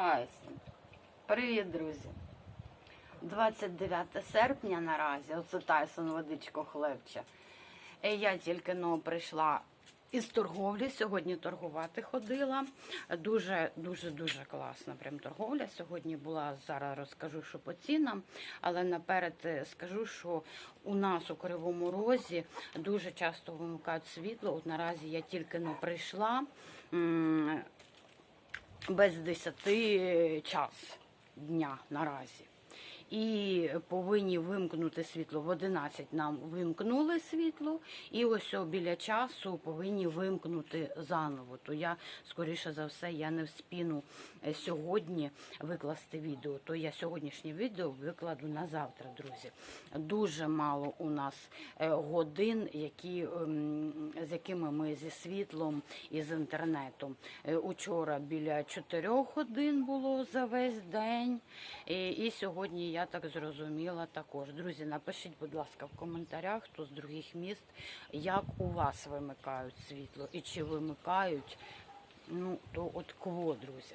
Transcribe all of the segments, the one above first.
Тайсон. Привіт, друзі. 29 серпня наразі. Оце Тайсон водичко хлебче. Е, Я тільки но прийшла із торговлі. Сьогодні торгувати ходила. Дуже, дуже, дуже класна прям торговля. Сьогодні була, зараз розкажу, що по цінам, але наперед е, скажу, що у нас у Кривому Розі дуже часто вимикають світло. От наразі я тільки но прийшла. Без 10 час дня наразі. І повинні вимкнути світло. В 11 нам вимкнули світло, і ось біля часу повинні вимкнути заново. То я, скоріше за все, я не вспіну е, сьогодні викласти відео. То я сьогоднішнє відео викладу на завтра, друзі. Дуже мало у нас е, годин, які, ем, з якими ми зі світлом і з інтернетом. Е, Учора біля 4 годин було за весь день. І, і сьогодні я так зрозуміла також. Друзі, напишіть, будь ласка, в коментарях, хто з других міст, як у вас вимикають світло і чи вимикають. Ну, то от кво, друзі.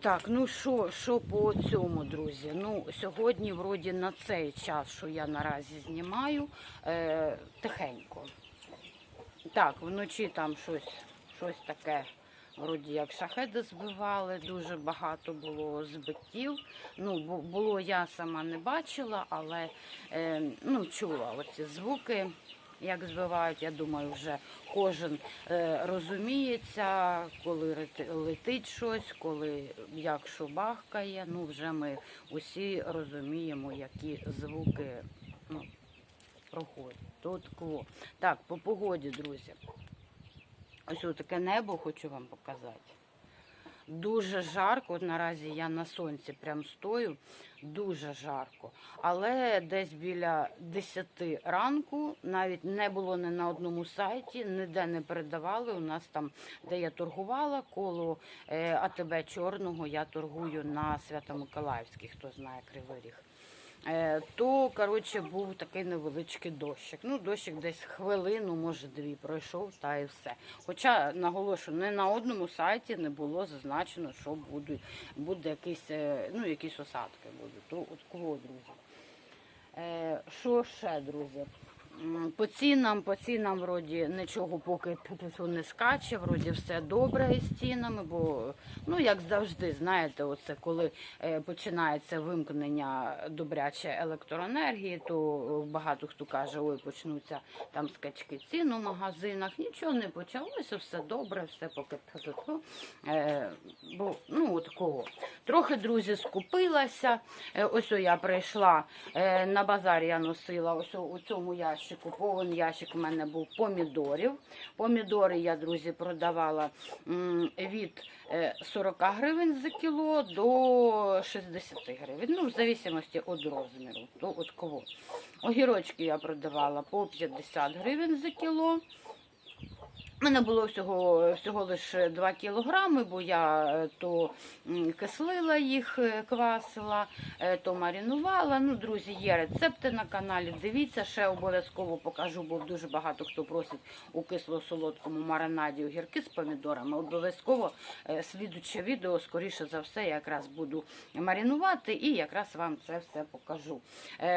Так, ну що, що по цьому, друзі? Ну, сьогодні, вроді, на цей час, що я наразі знімаю, е, тихенько. Так, вночі там щось, щось таке, вроді як шахеди збивали, дуже багато було збиттів. Ну, бу- було я сама не бачила, але е, ну, чула оці звуки. Як збивають, я думаю, вже кожен е, розуміється, коли летить щось, коли як що бахкає. Ну вже ми усі розуміємо, які звуки ну, проходять. Тут кво. Так, по погоді, друзі. Ось таке небо хочу вам показати. Дуже жарко. От наразі я на сонці прям стою. Дуже жарко. Але десь біля 10 ранку навіть не було ні на одному сайті, ніде не передавали. У нас там, де я торгувала, коло е, АТБ Чорного, я торгую на Свято-Миколаївській, хто знає Кривий Ріг. Е, то коротше був такий невеличкий дощик. Ну, дощик десь хвилину, може дві пройшов, та і все. Хоча наголошую, не на одному сайті не було зазначено, що буде, буде якісь, е, ну, якісь осадки будуть. То от кого, друзі. Е, Що ще, друзі? По цінам, по цінам вроді нічого поки не скаче, вроді все добре із цінами, бо ну як завжди, знаєте, оце коли е, починається вимкнення добряче електроенергії, то багато хто каже, ой, почнуться там скачки цін у магазинах. Нічого не почалося, все добре, все поки Е, бо ну от кого. Трохи друзі скупилася. Е, Ось я прийшла на базар, я носила ось у цьому ящику. Повен ящик у мене був помідорів. Помідори я, друзі, продавала від е, 40 гривень за кіло до 60 гривень. Ну, в зависимості від розміру. То от кого. Огірочки я продавала по 50 гривень за кіло. У мене було всього, всього лише 2 кілограми, бо я е, то кислила їх, е, квасила, е, то маринувала. Ну, друзі, є рецепти на каналі. Дивіться, ще обов'язково покажу, бо дуже багато хто просить у кисло-солодкому маринаді огірки з помідорами. Обов'язково слідуче відео, скоріше за все, я якраз буду маринувати і якраз вам це все покажу.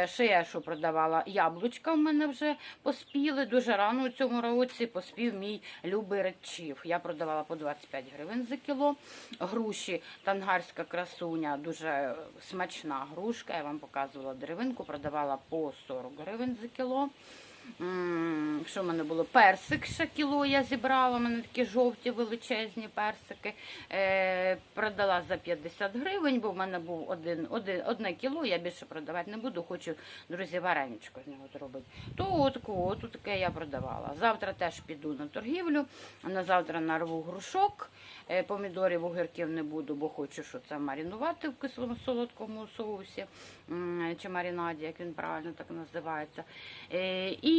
Ще я що продавала яблучка в мене вже поспіли. Дуже рано у цьому році поспів мій любий речів. Я продавала по 25 гривень за кіло. Груші тангарська красуня, дуже смачна грушка. Я вам показувала деревинку, продавала по 40 гривень за кіло. Що в мене було? Персик ще кіло я зібрала. У мене такі жовті величезні персики. Е, продала за 50 гривень, бо в мене був один, один, одне кіло, я більше продавати не буду, хочу, друзі, вареничко з нього зробити. То от, от таке я продавала. Завтра теж піду на торгівлю. На завтра нарву грушок. Е, помідорів, огірків не буду, бо хочу, що це маринувати в кислому солодкому соусі чи маринаді, як він правильно так називається. Е, І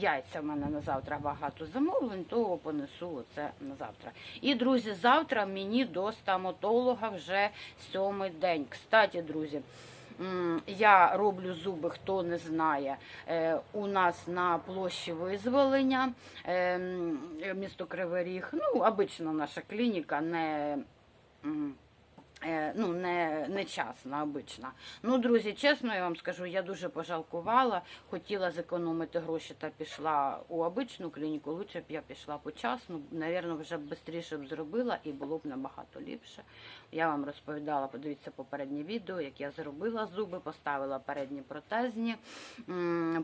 яйця в мене на завтра багато замовлень, то понесу це на завтра. І, друзі, завтра мені до стоматолога вже сьомий день. Кстати, друзі. Я роблю зуби, хто не знає. Е, У нас на площі визволення е, місто Кривий Ріг. Ну, обична наша клініка, не ну, не, не часна, обична. Ну, друзі, чесно я вам скажу, я дуже пожалкувала, хотіла зекономити гроші та пішла у обичну клініку. Лучше б я пішла по часну, навірно, вже б швидше б зробила і було б набагато ліпше. Я вам розповідала, подивіться попереднє відео, як я зробила зуби, поставила передні протезні.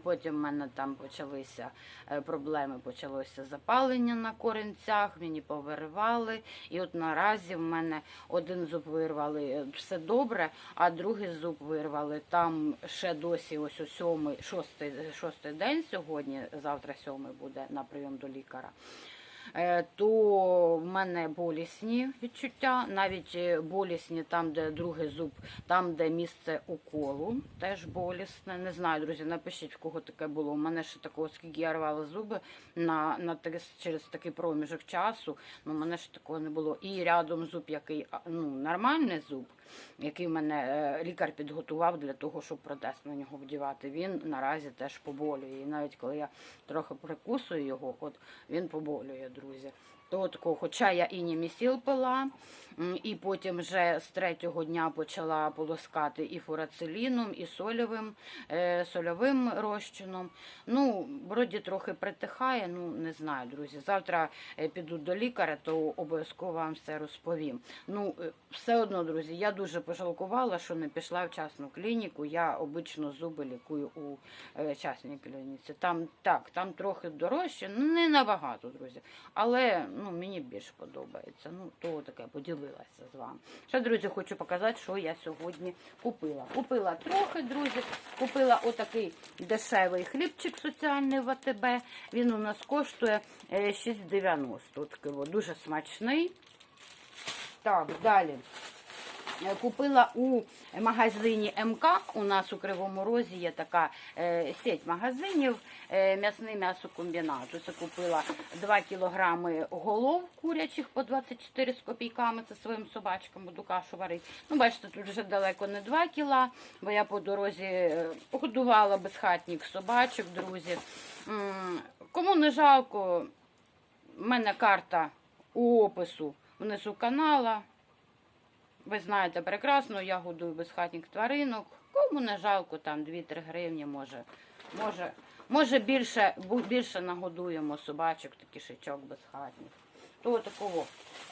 Потім в мене там почалися е, проблеми, почалося запалення на коренцях, мені повиривали. І от наразі в мене один зуб вирвали, е, все добре, а другий зуб вирвали. Там ще досі ось у сьомий, шостий, шостий день сьогодні, завтра сьомий буде на прийом до лікаря. Е, то в мене болісні відчуття, навіть е, болісні там, де другий зуб, там, де місце уколу, теж болісне. Не знаю, друзі, напишіть, в кого таке було. У мене ще такого, скільки я рвала зуби на, на через такий проміжок часу. Ну, мене ще такого не було. І рядом зуб, який ну, нормальний зуб, який мене е, лікар підготував для того, щоб протез на нього вдівати. Він наразі теж поболює. І навіть коли я трохи прикусую його, от він поболює, друзі. То хоча я і німісіл пила, і потім вже з третього дня почала полоскати і фурациліном, і сольовим, е, сольовим розчином. Ну, вроді трохи притихає, ну не знаю, друзі. Завтра е, піду до лікаря, то обов'язково вам все розповім. Ну, е, все одно, друзі, я дуже пожалкувала, що не пішла в частну клініку. Я обично зуби лікую у частній клініці. Там так, там трохи дорожче, не набагато, друзі. Але ну, мені більш подобається. Ну, то таке поділилася з вами. Ще, друзі, хочу показати, що я сьогодні купила. Купила трохи, друзі. Купила отакий дешевий хлібчик соціальний в АТБ. Він у нас коштує е, 6,90. Такий дуже смачний. Так, далі. Е, Купила у магазині МК. У нас у Кривому Розі є така е, сеть магазинів е, м'ясний м'ясокомбінат. Ось купила 2 кілограми голов курячих по 24 з копійками. Це своїм собачкам буду кашу варити. Ну, бачите, тут вже далеко не 2 кіла, бо я по дорозі годувала безхатніх собачок, друзі. Кому не жалко, в мене карта у опису внизу канала. Ви знаєте прекрасно, я годую безхатніх тваринок. Кому не жалко, там 2-3 гривні, може, може, може більше, більше нагодуємо собачок, такий шичок безхатніх. То такого.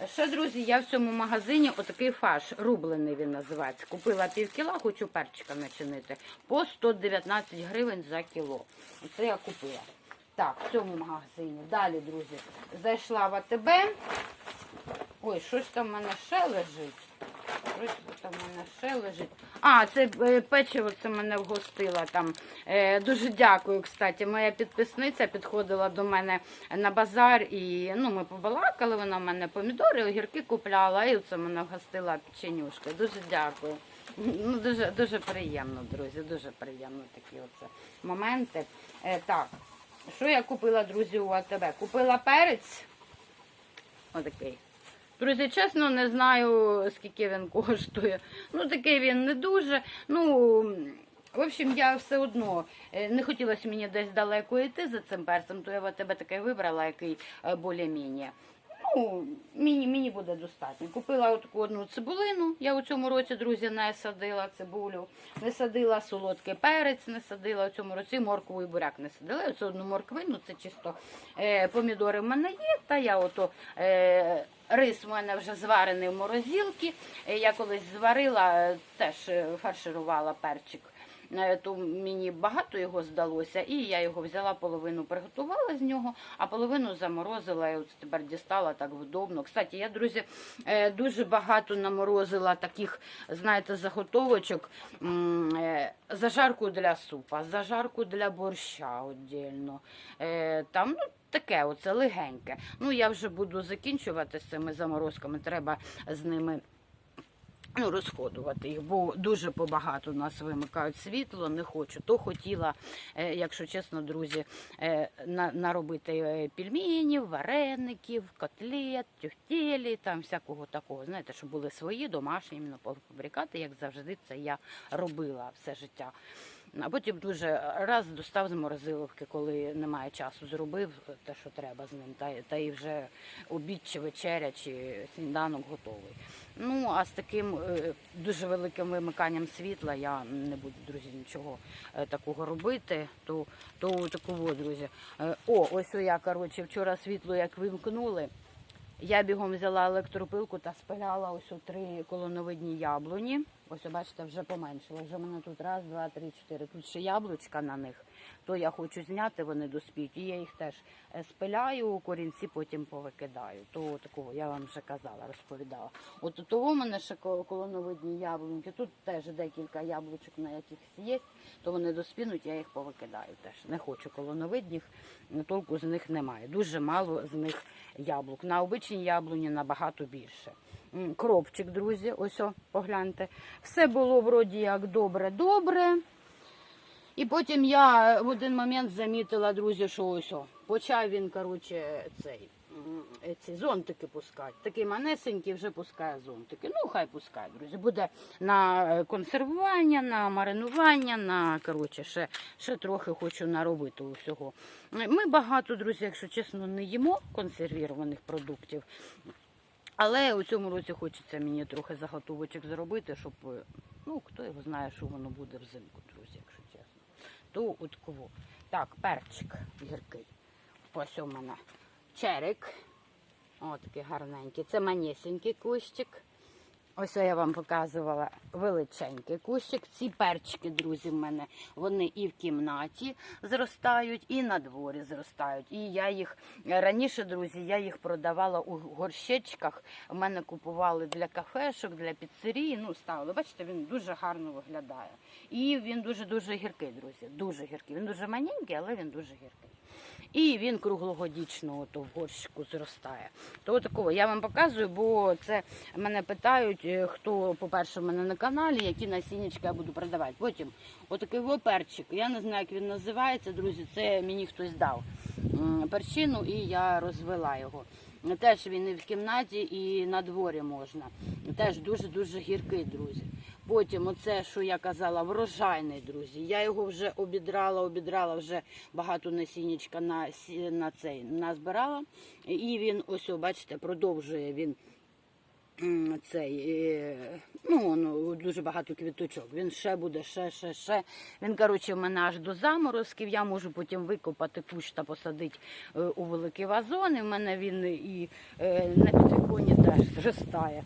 Ще, друзі, я в цьому магазині отакий фарш, рублений він називається. Купила пів кіла, хочу перчика начинити. По 119 гривень за кіло. Оце я купила. Так, в цьому магазині. Далі, друзі, зайшла в АТБ. Ой, щось там в мене ще лежить. Там в мене ще лежить. А, це е, печиво це мене вгостила там. Е, дуже дякую, кстати. Моя підписниця підходила до мене на базар і ну, ми побалакали, вона в мене помідори, огірки купляла, і це мене вгостила печенюшки. Дуже дякую. Ну, дуже, дуже приємно, друзі, дуже приємно такі оце моменти. Е, так, що я купила, друзі, у АТБ? Купила перець. Отакий. Друзі, чесно, не знаю, скільки він коштує. Ну, такий він не дуже. Ну, в общем, я все одно е, не хотілося мені десь далеко йти за цим перцем, то я тебе такий вибрала, який е, більш-менш. Ну, мені, мені буде достатньо. Купила таку одну цибулину. Я у цьому році, друзі, не садила цибулю, не садила солодкий перець, не садила у цьому році моркву і буряк не садила. Оце одну морквину, це чисто е, помідори в мене є, та я ото. Е, Рис у мене вже зварений в морозилці. Е, Я колись зварила, е, теж е, фарширувала перчик. Е, То мені багато його здалося, і я його взяла, половину приготувала з нього, а половину заморозила і от тепер дістала так вдобно. Кстати, я, друзі, е, дуже багато наморозила таких, знаєте, заготовочок. Е, Зажарку для супа, зажарку для борща віддільно. Там, ну, таке оце легеньке. Ну, я вже буду закінчувати з цими заморозками, треба з ними ну, розходувати їх, бо дуже побагато у нас вимикають світло, не хочу. То хотіла, е, якщо чесно, друзі, е, на- наробити пільмінів, пельменів, вареників, котлет, тюхтєлі, там всякого такого. Знаєте, щоб були свої домашні іменно полуфабрикати, як завжди це я робила все життя. А потім дуже раз достав з морозиловки, коли немає часу, зробив те, що треба з ним, та, та і вже обід чи вечеря, чи сніданок готовий. Ну а з таким е, дуже великим вимиканням світла я не буду, друзі, нічого е, такого робити. То, то такого, друзі. Е, О, ось я, коротше, вчора світло як вимкнули. Я бігом взяла електропилку та спиляла ось у три колоновидні яблуні. Ось, бачите, вже поменшило. Вже мене тут раз, два, три, чотири. Тут ще яблучка на них. То я хочу зняти, вони доспіть. І я їх теж е, спиляю, корінці потім повикидаю. То такого я вам вже казала, розповідала. От того в мене ще колоновидні яблуньки. Тут теж декілька яблучок на якихось є, то вони доспінуть, я їх повикидаю теж. Не хочу колоновидних, толку з них немає. Дуже мало з них яблук. На обичній яблуні набагато більше. Кропчик, друзі, ось о, погляньте. Все було вроді як добре-добре. І потім я в один момент замітила, друзі, що ось о, почав він, коротше, цей. е, Ці зонтики пускати. Такий манесенький вже пускає зонтики. Ну, хай пускає, друзі. Буде на е, консервування, на маринування, на коротше, ще, ще трохи хочу наробити усього. Ми багато, друзі, якщо чесно, не їмо консервірованих продуктів. Але у цьому році хочеться мені трохи заготовочок зробити, щоб е, ну хто його знає, що воно буде взимку. То от. Так, перчик гіркий. Ось у мене черик. О, такий гарненький. Це манісінький кущик. Ось я вам показувала величенький кущик. Ці перчики, друзі, в мене вони і в кімнаті зростають, і на дворі зростають. І я їх раніше, друзі, я їх продавала у горщичках. У мене купували для кафешок, для піцерії. Ну, ставили. Бачите, він дуже гарно виглядає. І він дуже дуже гіркий, друзі. Дуже гіркий. Він дуже маленький, але він дуже гіркий. І він круглогодічно ото в горщику зростає. То такого я вам показую, бо це мене питають, е, хто, по-перше, в мене на каналі, які насіннячка я буду продавати. Потім отакий перчик. Я не знаю, як він називається, друзі. Це мені хтось дав перчину, і я розвела його. Теж він і в кімнаті, і на дворі можна. Теж дуже-дуже гіркий, друзі. Потім оце, що я казала, врожайний, друзі. Я його вже обідрала, обідрала, вже багато насіннячка на, на цей назбирала. І він, ось, бачите, продовжує він цей, е, ну, ну, дуже багато квіточок. Він ще буде, ще, ще, ще. Він, коротше, в мене аж до заморозків. Я можу потім викопати кущ та посадити е, у великі вазони. В мене він і е, на підвіконні теж зростає.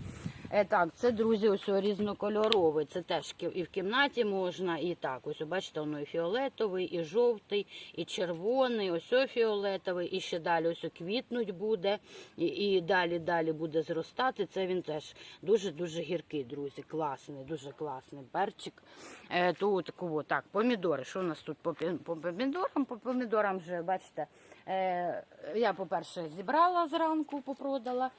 Е, так, це, друзі, ось різнокольоровий. Це теж і в кімнаті можна, і так. Ось, бачите, воно і фіолетовий, і жовтий, і червоний, ось фіолетовий, і ще далі ось квітнуть буде, і, далі далі буде зростати. Це він теж дуже-дуже гіркий, друзі. Класний, дуже класний перчик. Е, то так, помідори. Що у нас тут по, помідорам? По помідорам вже, бачите, е, я, по-перше, зібрала зранку, попродала.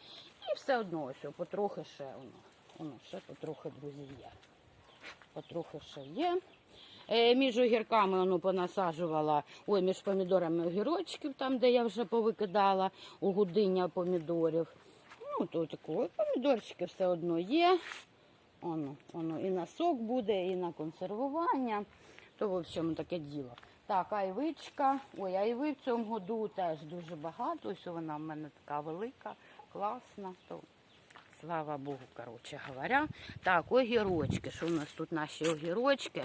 І все одно ось потрохи ще воно. Воно ще потрохи, друзі, є. Потрохи ще є. Е, між огірками воно понасаджувала, ой, між помідорами огірочків, там, де я вже повикидала, у гудиння помідорів. Ну, то такого. Помідорчики все одно є. Воно, воно і на сок буде, і на консервування. То, в общем, таке діло. Так, айвичка. Ой, айви в цьому году теж дуже багато. Ось вона в мене така велика, класна. То, слава Богу, коротше говоря. Так, огірочки. Що у нас тут наші огірочки?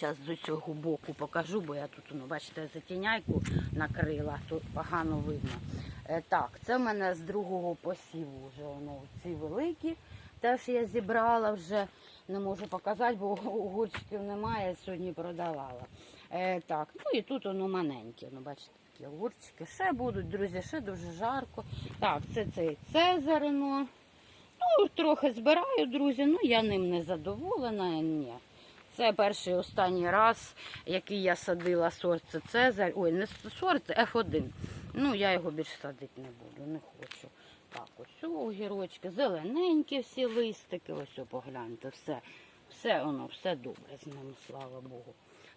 Зараз з цього боку покажу, бо я тут, ну, бачите, затіняйку накрила, тут погано видно. Е, так, це в мене з другого посіву вже воно ці великі. Теж я зібрала вже, не можу показати, бо огурчиків немає, сьогодні продавала. Е, так, ну і тут воно маленьке, ну бачите, такі огурчики. Ще будуть, друзі, ще дуже жарко. Так, це цей цезарино. Ну, трохи збираю, друзі, ну я ним не задоволена, ні. Це перший останній раз, який я садила сорт Цезарь. Ой, не сорт, це F1. Ну, я його більш садити не буду, не хочу. Так, ось огірочки, зелененькі всі листики, ось погляньте, все. Все воно, все добре з ними, слава Богу.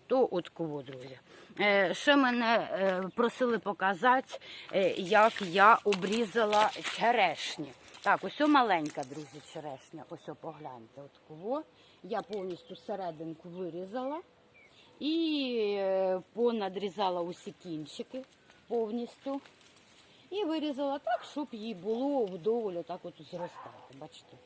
То от кого, друзі. Е, ще мене е, просили показати, е, як я обрізала черешні. Так, ось маленька, друзі, черешня. Ось погляньте, от кого. Я повністю серединку вирізала. І понадрізала усі кінчики повністю. І вирізала так, щоб їй було вдоволь так от зростати. Бачите.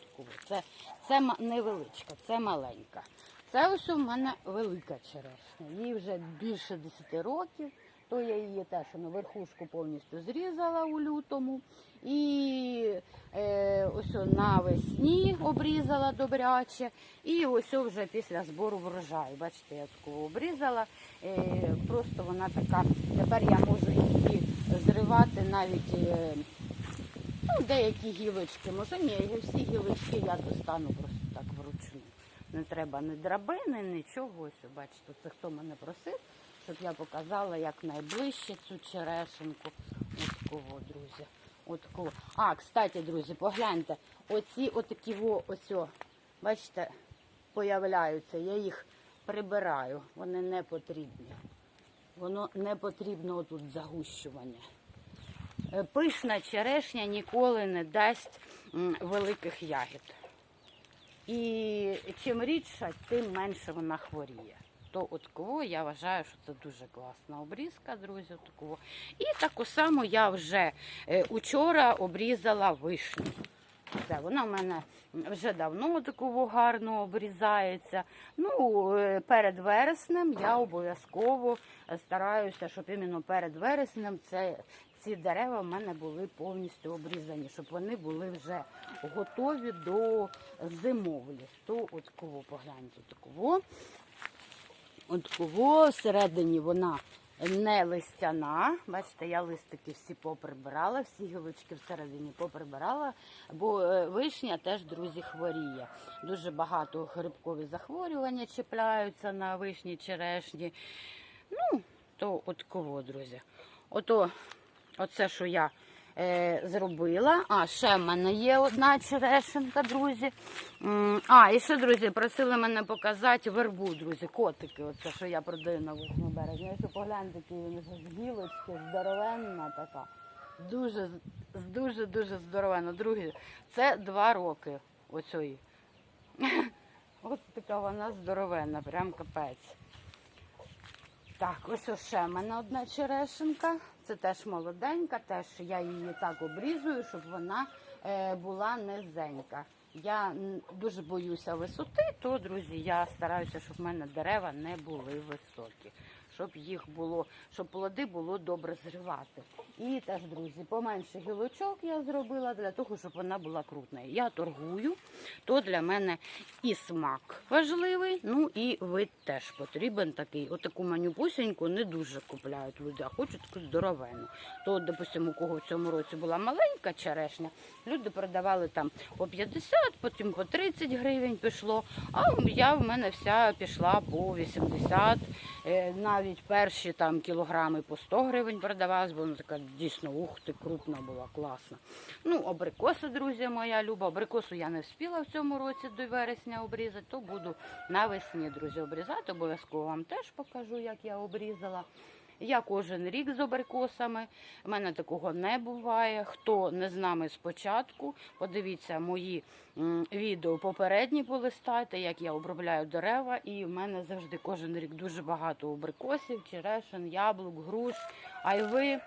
Це, це невеличка, це маленька. Це ось у мене велика черешня. Їй вже більше 10 років. То я її теж на верхушку повністю зрізала у лютому. І е, ось навесні обрізала добряче. І ось вже після збору врожаю. Бачите, я таку обрізала. Е, просто вона така. Тепер я можу її зривати навіть. Е, Ну, деякі гілочки, може ні, всі гілочки я достану просто. Не треба ні драбини, нічого. Ось, бачите, це хто мене просив, щоб я показала як найближче цю черешеньку. От кого, друзі. От кого. А, кстати, друзі, погляньте, оці отакі ось, бачите, появляються, я їх прибираю, вони не потрібні. Воно не потрібно отут загущування. Е, Пишна черешня ніколи не дасть великих ягід. І чим рідша, тим менше вона хворіє. То от кого я вважаю, що це дуже класна обрізка, друзі. от кого. І таку саму я вже е, учора обрізала вишню. Все, вона в мене вже давно такого гарно обрізається. Ну, е, перед вереснем я обов'язково стараюся, щоб іменно перед вереснем це, ці дерева в мене були повністю обрізані, щоб вони були вже готові до зимовлі. То от кого погляньте, такого. От кого всередині вона не листяна. Бачите, я листики всі поприбирала, всі гілочки всередині поприбирала, бо е, вишня теж, друзі, хворіє. Дуже багато грибкові захворювання чіпляються на вишні черешні. Ну, то от кого, друзі. Ото, оце, що я е, зробила. А, ще в мене є одна черешенка, друзі. А, і ще, друзі, просили мене показати вербу, друзі, котики. Оце, що я продаю на вухому березі. Ось погляньте, які він з гілочки, здоровенна така. Дуже, дуже-дуже здоровенна. Друзі, це два роки оцої. Ось така вона здоровенна, прям капець. Так, ось ще в мене одна черешенка. Це теж молоденька, теж я її так обрізую, щоб вона е, була низенька. Я дуже боюся висоти, то, друзі, я стараюся, щоб в мене дерева не були високі, щоб їх було, щоб плоди було добре зривати. І теж, друзі, поменше гілочок я зробила для того, щоб вона була крупною. Я торгую, то для мене і смак важливий, ну і вид теж потрібен такий. Отаку манюпусеньку не дуже купляють люди, а хочуть таку здоровену. То, допустимо, у кого в цьому році була маленька черешня, люди продавали там по 50, потім по 30 гривень пішло. А я в мене вся пішла по 80, е, навіть перші там кілограми по 100 гривень продавалась, бо вона така дійсно ух ти, крупна була, класна. Ну, абрикоси, друзі, моя люба. Абрикосу я не встигла в цьому році до вересня обрізати, то буду навесні, друзі, обрізати. Обов'язково вам теж покажу, як я обрізала. Я кожен рік з абрикосами. У мене такого не буває. Хто не з нами спочатку, подивіться мої відео попередні полистайте, як я обробляю дерева. І в мене завжди кожен рік дуже багато абрикосів, черешин, яблук, груш, айви.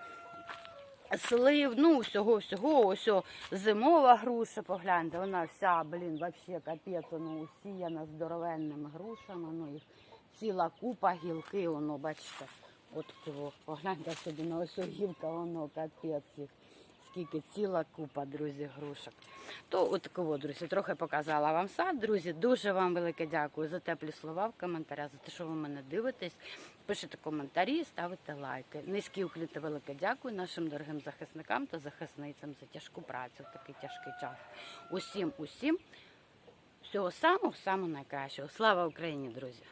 Слив, ну всього, всього, ось зимова груша, погляньте, вона вся, блін, вообще капець, воно усіяна здоровенними грушами, ну їх ціла купа гілки, воно, бачите, от кого, погляньте собі на ось гілка, воно капець. Скільки ціла купа, друзі, грушок. То от кого, друзі, трохи показала вам сад. Друзі, дуже вам велике дякую за теплі слова в коментарях, за те, що ви мене дивитесь. Пишете коментарі, ставите лайки. Низький уклін та велике дякую нашим дорогим захисникам та захисницям за тяжку працю в такий тяжкий час. Усім, усім всього самого, самого найкращого. Слава Україні, друзі!